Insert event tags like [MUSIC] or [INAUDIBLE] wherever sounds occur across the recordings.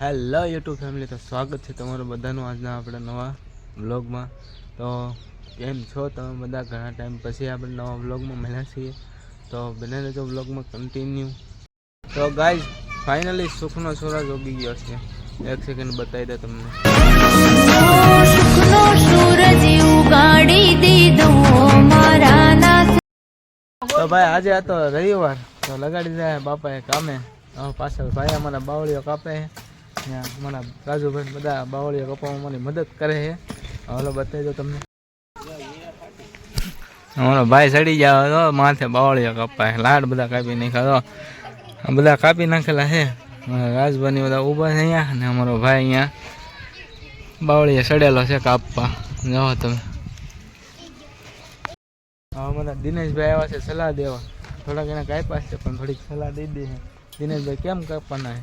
Hello YouTube family તો સ્વાગત છે તમારું બધાનું આજના આપણે નવા વ્લોગમાં. તો કેમ છો તમે બધા? ઘણા ટાઈમ પછી આપણે નવા વ્લોગમાં મળ્યા છીએ. તો બને રહેજો વ્લોગમાં કન્ટિન્યુ તો ગાઈઝ ફાઇનલી સુખનો સોરાજ ઉગી ગયો છે. એક સેકન્ડ બતાવી દે તમને. તો ભાઈ આજે આ તો રવિવાર. તો લગાડી દે બાપાએ કામે. પાછળ ભાઈ અમારા બાવળીઓ કાપે. ત્યાં અમારા રાજુભાઈ બધા બાવળીઓ કાપવામાં મારી મદદ કરે છે. હલો બતાવી દો તમને. અમારો ભાઈ સડી જાવ તો માથે બાવળીઓ કપાય. લાડ બધા કાપી નાખ્યા તો બધા કાપી નાખેલા છે. રાજભાઈ બધા ઊભા છે અહીંયા ને અમારો ભાઈ અહીંયા બાવળીએ સડેલો છે કાપવા. જાઓ તમે. હા અમારા દિનેશભાઈ આવ્યા છે સલાહ દેવા. થોડાક એના કાપ્યા છે, પણ થોડીક સલાહ દઈ દે દિનેશભાઈ કેમ કાપવાના છે?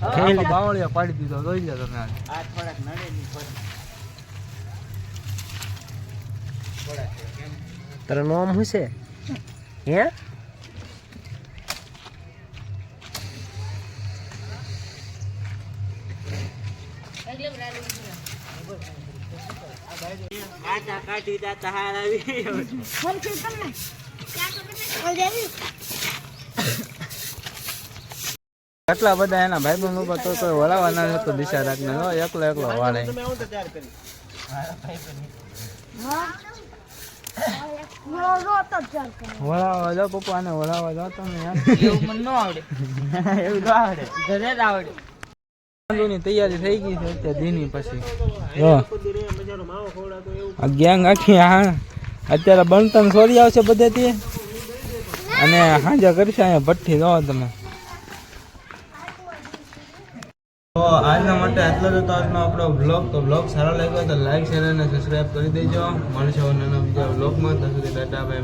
ખેલી. બાવળિયા પાડી દીધો જોઈ લો તમે તારું નામ શું છે? હે? કેટલા બધા એના ભાઈ બંધ ઉપર તો કોઈ વળાવવાના તો દિશા રાખને લો એકલો એકલો વાળે. વળાવવા જાઓ પપ્પા ને વળાવવા જાઓ તમે યાર. એવું મને ન આવડે. [LAUGHS] એવું તો આવડે. ઘરે જ આવડે. ની તૈયારી થઈ ગઈ છે અત્યારે દીની પછી. જો. આ ગેંગ આખી હા અત્યારે બનતન સોરી આવશે બધે અને હાજા કરશે અહીંયા ભઠ્ઠી દો તમે. તો આજના માટે આટલો જ હતો આજનો આપણો બ્લોગ તો બ્લોગ સારો લાગ્યો તો લાઈક શેર અને સબસ્ક્રાઈબ કરી દેજો. મળશે બીજા બ્લોગમાં ત્યાં સુધી ટાટા બાય